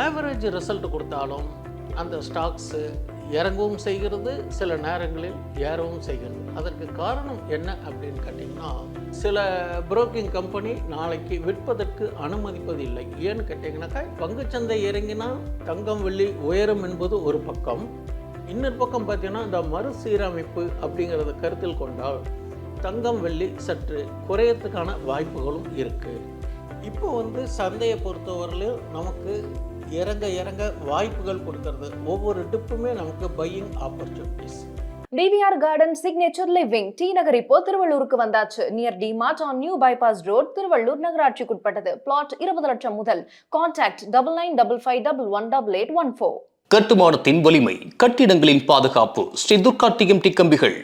Average result கொடுத்தாலும் அந்த stocks இறங்கவும் செய்கிறது சில நேரங்களில் ஏறவும் செய்கிறது. அதற்கு காரணம் என்ன அப்படின்னு கேட்டிங்கன்னா சில புரோக்கிங் கம்பெனி நாளைக்கு விற்பதற்கு அனுமதிப்பதில்லை ஏன்னு கேட்டிங்கனாக்கா பங்குச்சந்தை இறங்கினா தங்கம் வெள்ளி உயரும் என்பது ஒரு பக்கம். இன்னொரு பக்கம் பார்த்தீங்கன்னா இந்த மறுசீரமைப்பு அப்படிங்கிறத கருத்தில் கொண்டால் தங்கம் வெள்ளி சற்று குறையத்துக்கான வாய்ப்புகளும் இருக்குது இப்போ வந்து சந்தையை பொறுத்தவரையிலும் நமக்கு இறங்க இறங்க வாய்ப்புகள் கொடுக்கறது. ஒவ்வொரு டிப்புமே நமக்கு buying opportunities TVR garden signature living T Nagar இப்போ திருவள்ளூருக்கு வந்தாச்சு. Near D Mart on new bypass road Tiruvallur நகராட்சிக்குட்பட்டது. Plot இருபது லட்சம் முதல். Contact double nine double five double one double eight one four கட்டுமானத்தின் வலிமை கட்டிடங்களின் பாதுகாப்பு ஸ்ரீ துர்கார்த்திகம் டிக்கம்பிகள்.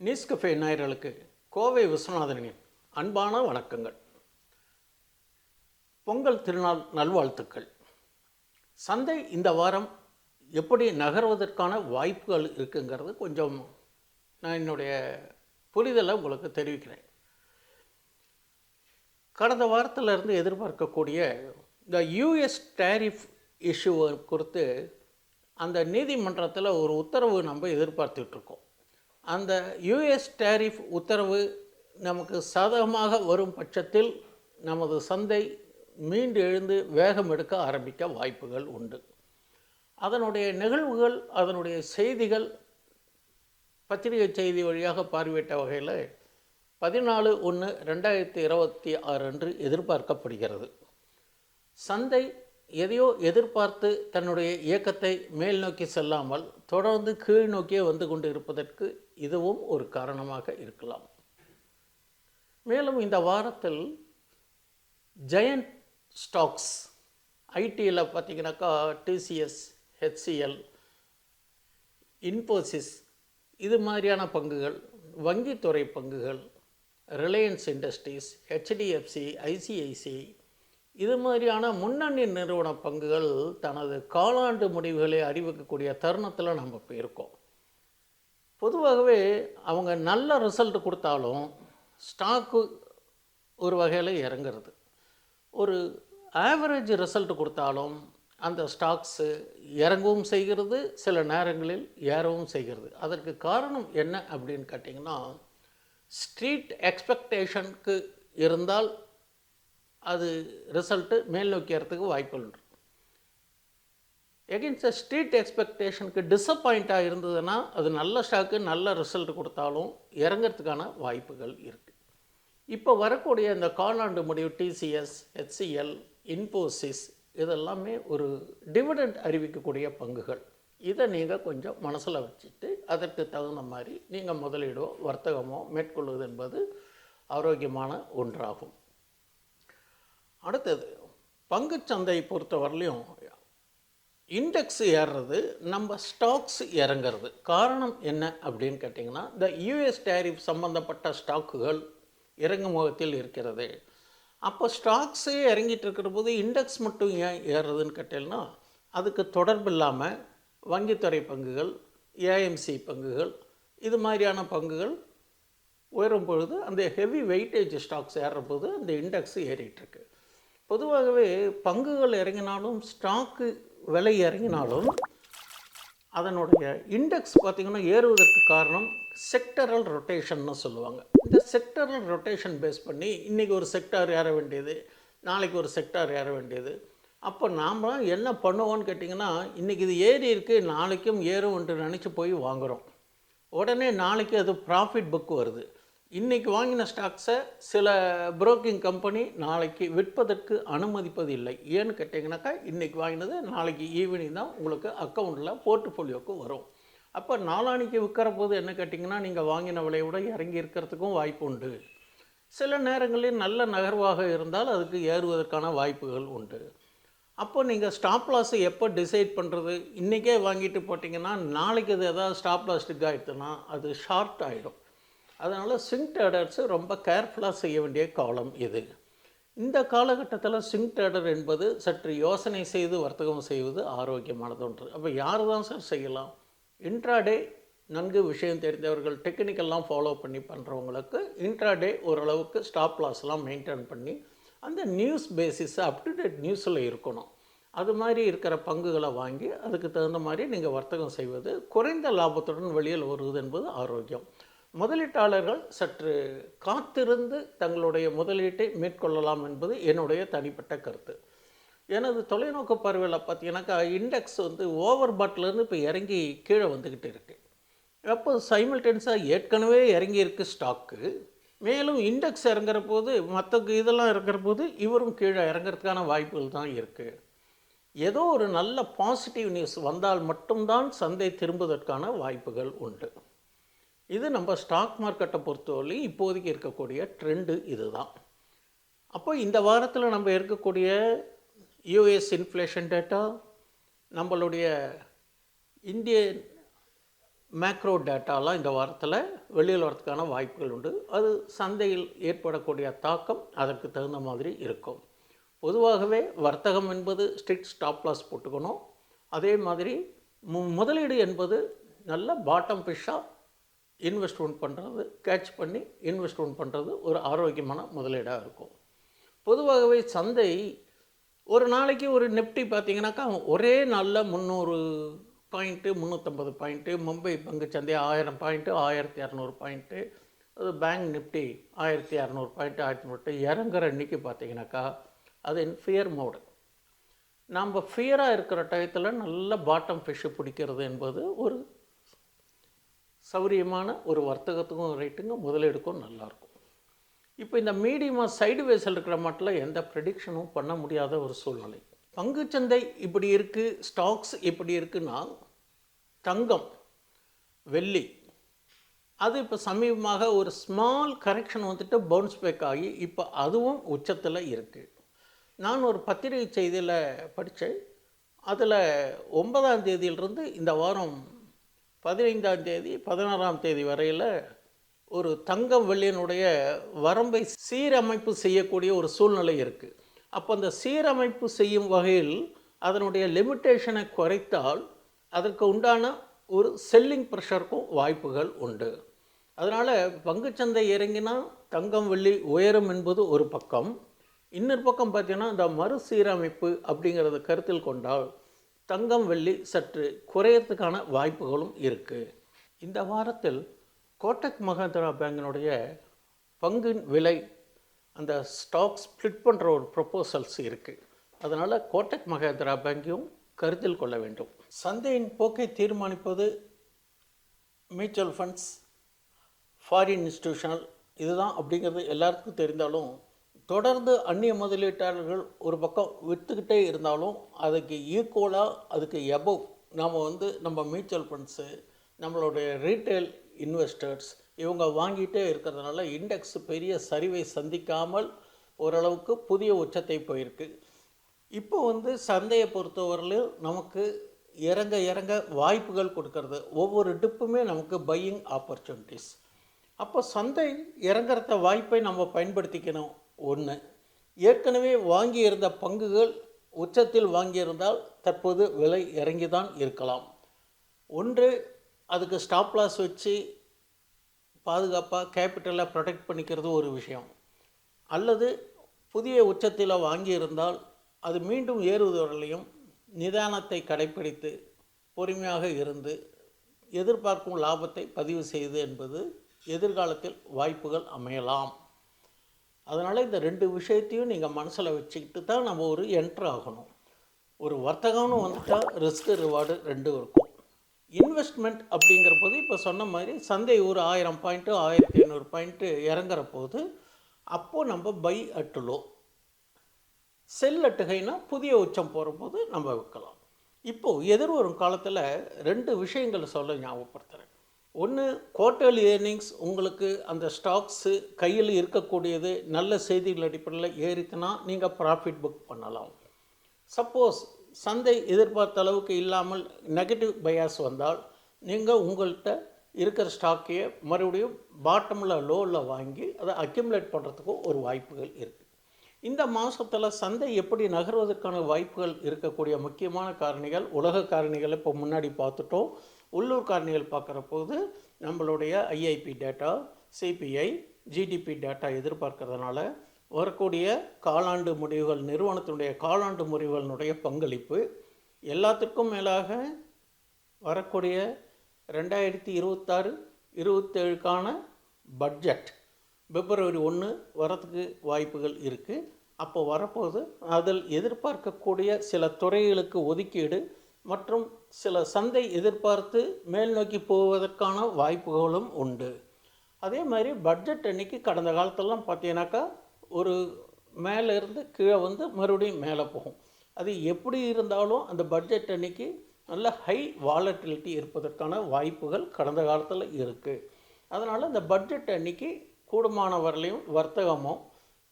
நியூஸ்கஃபே நேயர்களுக்கு கோவை விஸ்வநாதனின் அன்பான வணக்கங்கள். பொங்கல் திருநாள் நல்வாழ்த்துக்கள். சந்தை இந்த வாரம் எப்படி நகர்வதற்கான வாய்ப்புகள் இருக்குங்கிறது கொஞ்சம் நான் என்னுடைய புரிதலை உங்களுக்கு தெரிவிக்கிறேன். கடந்த வாரத்திலிருந்து எதிர்பார்க்கக்கூடிய இந்த யூஎஸ் டேரிஃப் இஷ்யூவை குறித்து அந்த நீதிமன்றத்தில் ஒரு உத்தரவு நம்ம எதிர்பார்த்துட்ருக்கோம் அந்த யூஎஸ் டேரிஃப் உத்தரவு நமக்கு சாதகமாக வரும் பட்சத்தில் நமது சந்தை மீண்டு எழுந்து வேகம் எடுக்க ஆரம்பிக்க வாய்ப்புகள் உண்டு. அதனுடைய நிகழ்வுகள் அதனுடைய செய்திகள் பத்திரிகை செய்தி வழியாக பார்வையிட்ட வகையில் பதினாலு ஒன்று ரெண்டாயிரத்தி இருபத்தி ஆறு அன்று எதிர்பார்க்கப்படுகிறது. சந்தை எதையோ எதிர்பார்த்து தன்னுடைய இயக்கத்தை மேல் நோக்கி செல்லாமல் தொடர்ந்து கீழ் நோக்கியே வந்து கொண்டு இருப்பதற்கு இதுவும் ஒரு காரணமாக இருக்கலாம். மேலும் இந்த வாரத்தில் ஜெயண்ட் ஸ்டாக்ஸ் ஐடியில் பார்த்தீங்கன்னாக்கா டிசிஎஸ் ஹெச்சிஎல் இன்ஃபோசிஸ் இது மாதிரியான பங்குகள் வங்கித்துறை பங்குகள் ரிலையன்ஸ் இண்டஸ்ட்ரீஸ் ஹெச்டிஎஃப்சி ஐசிஐசி இது மாதிரியான முன்னணி நிறுவன பங்குகள் தனது காலாண்டு முடிவுகளை அறிவிக்கக்கூடிய தருணத்தில் நம்ம இப்போ இருக்கோம் பொதுவாகவே அவங்க நல்ல ரிசல்ட் கொடுத்தாலும் ஸ்டாக்கு ஒரு வகையில் இறங்குறது. ஒரு ஆவரேஜ் ரிசல்ட் கொடுத்தாலும் அந்த ஸ்டாக்ஸு இறங்கவும் செய்கிறது சில நேரங்களில் ஏறவும் செய்கிறது. அதற்கு காரணம் என்ன அப்படின்னு கேட்டிங்கன்னா ஸ்ட்ரீட் எக்ஸ்பெக்டேஷனுக்கு இருந்தால் அது ரிசல்ட்டு மேல் நோக்கிறதுக்கு வாய்ப்புகள் இருக்கு ஸ்ட்ரீட் எக்ஸ்பெக்டேஷனுக்கு டிசப்பாயிண்ட்டாக இருந்ததுன்னா அது நல்ல ஸ்டாக்கு நல்ல ரிசல்ட் கொடுத்தாலும் இறங்கிறதுக்கான வாய்ப்புகள் இருக்குது இப்போ வரக்கூடிய இந்த காலாண்டு முடிவு டிசிஎஸ் ஹெச்சிஎல் இன்போசிஸ் இதெல்லாமே ஒரு டிவிடெண்ட் அறிவிக்கக்கூடிய பங்குகள். இதை நீங்கள் கொஞ்சம் மனசில் வச்சுட்டு அதற்கு தகுந்த மாதிரி நீங்கள் முதலீடோ வர்த்தகமோ மேற்கொள்வது என்பது ஆரோக்கியமான ஒன்றாகும். அடுத்தது பங்குச்சந்தை பொறுத்தவரையிலையும் இண்டெக்ஸ் ஏறுறது நம்ம ஸ்டாக்ஸ் இறங்கிறது. காரணம் என்ன அப்படின்னு கேட்டிங்கன்னா இந்த யூஎஸ் டேரிஃப் சம்மந்தப்பட்ட ஸ்டாக்குகள் இறங்குமுகத்தில் இருக்கிறது. அப்போ ஸ்டாக்ஸே இறங்கிட்டு இருக்கிற போது இண்டெக்ஸ் மட்டும் ஏன் ஏறுறதுன்னு கேட்டேன்னா அதுக்கு தொடர்பு இல்லாமல் வங்கித்துறை பங்குகள் ஏஎம்சி பங்குகள் இது மாதிரியான பங்குகள் உயரும் பொழுது அந்த ஹெவி வெயிட்டேஜ் ஸ்டாக்ஸ் ஏறுற போது அந்த இண்டெக்ஸ் ஏறிட்டுருக்கு. பொதுவாகவே பங்குகள் இறங்கினாலும் ஸ்டாக்கு விலை இறங்கினாலும் அதனுடைய இண்டெக்ஸ் பார்த்திங்கன்னா ஏறுவதற்கு காரணம் செக்டரல் ரொட்டேஷன்னு சொல்லுவாங்க. இந்த செக்டரல் ரொட்டேஷன் பேஸ் பண்ணி இன்றைக்கி ஒரு செக்டார் ஏற வேண்டியது நாளைக்கு ஒரு செக்டார் ஏற வேண்டியது. அப்போ நாம் என்ன பண்ணுவோம்னு கேட்டிங்கன்னா இன்றைக்கி இது ஏறி இருக்குது நாளைக்கும் ஏறும் என்று நினச்சி போய் வாங்குகிறோம் உடனே நாளைக்கு அது ப்ராஃபிட் புக் வருது. இன்றைக்கி வாங்கின ஸ்டாக்ஸை சில புரோக்கிங் கம்பெனி நாளைக்கு விற்பதற்கு அனுமதிப்பதில்லை. ஏன்னு கேட்டிங்கனாக்கா இன்றைக்கி வாங்கினது நாளைக்கு ஈவினிங் தான் உங்களுக்கு அக்கௌண்ட்டில் போர்ட்ஃபோலியோக்கு வரும். அப்போ நாளானிக்கு விற்கிற போது என்ன கேட்டிங்கன்னா நீங்கள் வாங்கின விலையை விட இறங்கி இருக்கிறதுக்கும் வாய்ப்பு உண்டு. சில நேரங்களில் நல்ல நகர்வாக இருந்தால் அதுக்கு ஏறுவதற்கான வாய்ப்புகள் உண்டு. அப்போ நீங்கள் ஸ்டாப் லாஸை எப்போ டிசைட் பண்ணுறது இன்றைக்கே வாங்கிட்டு போட்டிங்கன்னா நாளைக்கு அது ஏதாவது ஸ்டாப் லாஸ் ஆகிடுதுன்னா அது ஷார்ட் ஆகிடும் அதனால் சிங்க் டேடர்ஸு ரொம்ப கேர்ஃபுல்லாக செய்ய வேண்டிய காலம் இது. இந்த காலகட்டத்தில் சிங்க் ட்ரேடர் என்பது சற்று யோசனை செய்து வர்த்தகம் செய்வது ஆரோக்கியமானது ஒன்று. அப்போ யார் தான் சார் செய்யலாம்? இன்ட்ராடே நன்கு விஷயம் தெரிந்தவர்கள் டெக்னிக்கெல்லாம் ஃபாலோ பண்ணி பண்ணுறவங்களுக்கு இன்ட்ராடே ஓரளவுக்கு ஸ்டாப் லாஸ்லாம் மெயின்டைன் பண்ணி அந்த நியூஸ் பேசிஸை அப் டு டேட் நியூஸில் இருக்கணும். அது மாதிரி இருக்கிற பங்குகளை வாங்கி அதுக்கு தகுந்த மாதிரி நீங்கள் வர்த்தகம் செய்வது குறைந்த லாபத்துடன் வெளியில் வருவது என்பது ஆரோக்கியம். முதலீட்டாளர்கள் சற்று காத்திருந்து தங்களுடைய முதலீட்டை மேற்கொள்ளலாம் என்பது என்னுடைய தனிப்பட்ட கருத்து. எனது தொலைநோக்கு பார்வையில் பார்த்தீங்கன்னாக்கா இண்டெக்ஸ் வந்து ஓவர் பாட்டிலேருந்து இப்போ இறங்கி கீழே வந்துக்கிட்டு இருக்கு. அப்போ சைமல்டென்ஸாக ஏற்கனவே இறங்கியிருக்கு ஸ்டாக்கு மேலும் இண்டெக்ஸ் இறங்குற போது மற்ற இதெல்லாம் இறங்குற போது இவரும் கீழே இறங்குறதுக்கான வாய்ப்புகள் தான் இருக்குது ஏதோ ஒரு நல்ல பாசிட்டிவ் நியூஸ் வந்தால் மட்டும்தான் சந்தை திரும்புவதற்கான வாய்ப்புகள் உண்டு. இது நம்ம ஸ்டாக் மார்க்கெட்டை பொறுத்தவரை இப்போதைக்கு இருக்கக்கூடிய ட்ரெண்டு இதுதான். அப்போ இந்த வாரத்தில் நம்ம இருக்கக்கூடிய யூஎஸ் இன்ஃப்ளேஷன் டேட்டா நம்மளுடைய இந்திய மேக்ரோ டேட்டாலாம் இந்த வாரத்தில் வெளியில் வரதுக்கான வாய்ப்புகள் உண்டு. அது சந்தையில் ஏற்படக்கூடிய தாக்கம் அதற்கு தகுந்த மாதிரி இருக்கும். பொதுவாகவே வர்த்தகம் என்பது ஸ்ட்ரிக்ட் ஸ்டாப் லாஸ் போட்டுக்கணும். அதே மாதிரி மு முதலீடு என்பது நல்ல பாட்டம் ஃபிஷ்ஷாக இன்வெஸ்ட்மெண்ட் பண்ணுறது கேட்ச் பண்ணி இன்வெஸ்ட்மெண்ட் பண்ணுறது ஒரு ஆரோக்கியமான முதலீடாக இருக்கும். பொதுவாகவே சந்தை ஒரு நாளைக்கு ஒரு நிப்டி பார்த்தீங்கன்னாக்கா ஒரே நாளில் முந்நூறு பாயிண்ட்டு முந்நூற்றம்பது பாயிண்ட்டு மும்பை பங்கு சந்தை ஆயிரம் பாயிண்ட்டு ஆயிரத்தி இரநூறு பாயிண்ட்டு அது பேங்க் நிஃப்டி ஆயிரத்தி இரநூறு பாயிண்ட்டு ஆயிரத்தி நூறு இறங்குற அன்றைக்கி பார்த்தீங்கன்னாக்கா அது இன் ஃபியர் மோடு நம்ம ஃபியராக இருக்கிற டயத்தில் நல்ல பாட்டம் ஃபிஷ்ஷு பிடிக்கிறது என்பது ஒரு சௌரியமான ஒரு வர்த்தகத்துக்கும் ரேட்டுங்க முதலீடுக்கும் நல்லாயிருக்கும் இப்போ இந்த மீடியமாக சைடு வேஸில் இருக்கிற மாட்டில் எந்த ப்ரெடிக்ஷனும் பண்ண முடியாத ஒரு சூழ்நிலை. பங்குச்சந்தை இப்படி இருக்குது ஸ்டாக்ஸ் இப்படி இருக்குன்னா தங்கம் வெள்ளி அது இப்போ சமீபமாக ஒரு ஸ்மால் கரெக்ஷன் வந்துட்டு பவுன்ஸ் பேக் ஆகி இப்போ அதுவும் உச்சத்தில் இருக்குது நான் ஒரு பத்திரிகை செய்தியில் படித்தேன் அதில் ஒன்பதாம் தேதியிலிருந்து இந்த வாரம் பதினைந்தாம் தேதி பதினாறாம் தேதி வரையில் ஒரு தங்கம் வெள்ளியினுடைய வரம்பை சீரமைப்பு செய்யக்கூடிய ஒரு சூழ்நிலை இருக்குது அப்போ அந்த சீரமைப்பு செய்யும் வகையில் அதனுடைய லிமிட்டேஷனை குறைத்தால் அதற்கு உண்டான ஒரு செல்லிங் ப்ரெஷருக்கும் வாய்ப்புகள் உண்டு. அதனால் பங்குச்சந்தை இறங்கினா தங்கம் வெள்ளி உயரும் என்பது ஒரு பக்கம். இன்னொரு பக்கம் பார்த்தீங்கன்னா இந்த மறுசீரமைப்பு அப்படிங்கிறத கருத்தில் கொண்டால் தங்கம் வெள்ளி சற்று குறையறதுக்கான வாய்ப்புகளும் இருக்குது இந்த வாரத்தில் கோட்டக் மஹேந்திரா பேங்கினுடைய பங்கின் விலை அந்த ஸ்டாக் ஸ்ப்ளிட் பண்ணுற ஒரு ப்ரொப்போசல்ஸ் இருக்குது அதனால் கோட்டக் மஹேந்திரா பேங்கையும் கருத்தில் கொள்ள வேண்டும். சந்தையின் போக்கை தீர்மானிப்பது மியூச்சுவல் ஃபண்ட்ஸ் ஃபாரின் இன்ஸ்டிடியூஷனல் இதுதான் அப்படிங்கிறது எல்லாருக்கும் தெரிந்தாலும் தொடர்ந்து அந்நிய முதலீட்டாளர்கள் ஒரு பக்கம் விற்றுக்கிட்டே இருந்தாலும் அதுக்கு ஈக்குவலாக அதுக்கு எபவ் நாம் வந்து நம்ம மியூச்சுவல் ஃபண்ட்ஸு நம்மளுடைய ரீட்டைல் இன்வெஸ்டர்ஸ் இவங்க வாங்கிட்டே இருக்கிறதுனால இண்டெக்ஸ் பெரிய சரிவை சந்திக்காமல் ஓரளவுக்கு புதிய உச்சத்தை போயிருக்கு. இப்போ வந்து சந்தையை பொறுத்தவரையிலும் நமக்கு இறங்க இறங்க வாய்ப்புகள் கொடுக்கறது. ஒவ்வொரு டிப்புமே நமக்கு பையிங் ஆப்பர்ச்சுனிட்டிஸ் அப்போ சந்தை இறங்குறத வாய்ப்பை நம்ம பயன்படுத்திக்கணும். ஒன்று ஏற்கனவே வாங்கியிருந்த பங்குகள் உச்சத்தில் வாங்கியிருந்தால் தற்போது விலை இறங்கி தான் இருக்கலாம். ஒன்று அதுக்கு ஸ்டாப் லாஸ் வச்சு பாதுகாப்பாக கேபிட்டலை ப்ரொடெக்ட் பண்ணிக்கிறது ஒரு விஷயம். அல்லது புதிய உச்சத்தில் வாங்கியிருந்தால் அது மீண்டும் ஏறுவதுவரையிலையும் நிதானத்தை கடைப்பிடித்து பொறுமையாக இருந்து எதிர்பார்க்கும் லாபத்தை பதிவு செய்து என்பது எதிர்காலத்தில் வாய்ப்புகள் அமையலாம். அதனால் இந்த ரெண்டு விஷயத்தையும் நீங்கள் மனசில் வச்சுக்கிட்டு தான் நம்ம ஒரு என்ட்ரு ஆகணும். ஒரு வர்த்தகம்னு வந்துட்டால் ரிஸ்க் ரிவார்டு ரெண்டும் இருக்கும். இன்வெஸ்ட்மெண்ட் அப்படிங்கிற போது இப்போ சொன்ன மாதிரி சந்தை ஒரு ஆயிரம் பாயிண்ட்டு ஆயிரத்தி ஐநூறு பாயிண்ட்டு இறங்குற போது அப்போது நம்ம பை அட்டுலோ செல் அட்டுகைனா புதிய உச்சம் போகிற போது நம்ம விற்கலாம். இப்போது எதிர்வரும் காலத்தில் ரெண்டு விஷயங்கள் சொல்ல ஞாபகப்படுத்துகிறேன் ஒன்று குவார்ட்டர்லி ஏர்னிங்ஸ் உங்களுக்கு அந்த ஸ்டாக்ஸு கையில் இருக்கக்கூடியது நல்ல செய்திகள் அடிப்படையில் ஏறிக்குன்னா நீங்கள் ப்ராஃபிட் புக் பண்ணலாம். சப்போஸ் சந்தை எதிர்பார்த்த அளவுக்கு இல்லாமல் நெகட்டிவ் பயாஸ் வந்தால் நீங்கள் உங்கள்கிட்ட இருக்கிற ஸ்டாக்கையே மறுபடியும் பாட்டமில் லோவில் வாங்கி அதை அக்யூமுலேட் பண்ணுறதுக்கும் ஒரு வாய்ப்புகள் இருக்குது இந்த மாதத்தில் சந்தை எப்படி நகர்வதற்கான வாய்ப்புகள் இருக்கக்கூடிய முக்கியமான காரணிகள் உலக காரணிகளை இப்போ முன்னாடி பார்த்துட்டோம். உள்ளூர் காரணிகள் பார்க்குற போது நம்மளுடைய IIP data CPI GDP data எதிர்பார்க்கறதுனால வரக்கூடிய காலாண்டு முடிவுகள் நிறுவனத்தினுடைய காலாண்டு முடிவுகளினுடைய பங்களிப்பு எல்லாத்துக்கும் மேலாக வரக்கூடிய ரெண்டாயிரத்தி இருபத்தாறு இருபத்தேழுக்கான பட்ஜெட் பிப்ரவரி ஒன்று வரத்துக்கு வாய்ப்புகள் இருக்குது அப்போ வரப்போது அதில் எதிர்பார்க்கக்கூடிய சில துறைகளுக்கு ஒதுக்கீடு மற்றும் சில சந்தை எதிர்பார்த்து மேல் நோக்கி போவதற்கான வாய்ப்புகளும் உண்டு. அதே மாதிரி பட்ஜெட் அன்னைக்கு கடந்த காலத்திலலாம் பார்த்தீங்கன்னாக்கா ஒரு மேலே இருந்து கீழே வந்து மறுபடியும் மேலே போகும். அது எப்படி இருந்தாலும் அந்த பட்ஜெட் அன்னைக்கு நல்ல ஹை வாலட்டிலிட்டி இருப்பதற்கான வாய்ப்புகள் கடந்த காலத்தில் இருக்குது அதனால் இந்த பட்ஜெட் அன்னைக்கு கூடுமான வரலையும் வர்த்தகமோ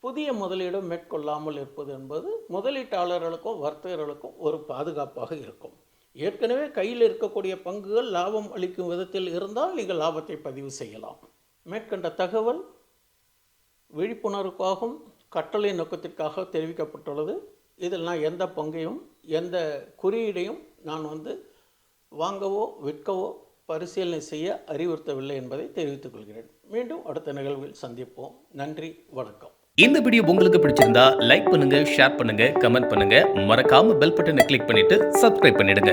புதிய முதலீடு மேற்கொள்ளாமல் இருப்பது என்பது முதலீட்டாளர்களுக்கும் வர்த்தகர்களுக்கும் ஒரு பாதுகாப்பாக இருக்கும். ஏற்கனவே கையில் இருக்கக்கூடிய பங்குகள் லாபம் அளிக்கும் விதத்தில் இருந்தால் நீங்கள் லாபத்தை பதிவு செய்யலாம். மேற்கண்ட தகவல் விழிப்புணர்வுக்காகவும் கட்டளை நோக்கத்திற்காக தெரிவிக்கப்பட்டுள்ளது. இதில் நான் எந்த பங்கையும் எந்த குறியீடையும் நான் வந்து வாங்கவோ விற்கவோ பரிசீலனை செய்ய அறிவுறுத்தவில்லை என்பதை தெரிவித்துக் கொள்கிறேன். மீண்டும் அடுத்த நிகழ்வில் சந்திப்போம். நன்றி வணக்கம். இந்த வீடியோ உங்களுக்கு பிடிச்சிருந்தா லைக் பண்ணுங்க ஷேர் பண்ணுங்க கமெண்ட் பண்ணுங்க. மறக்காம பெல் பட்டனை கிளிக் பண்ணிட்டு சப்ஸ்கிரைப் பண்ணிடுங்க.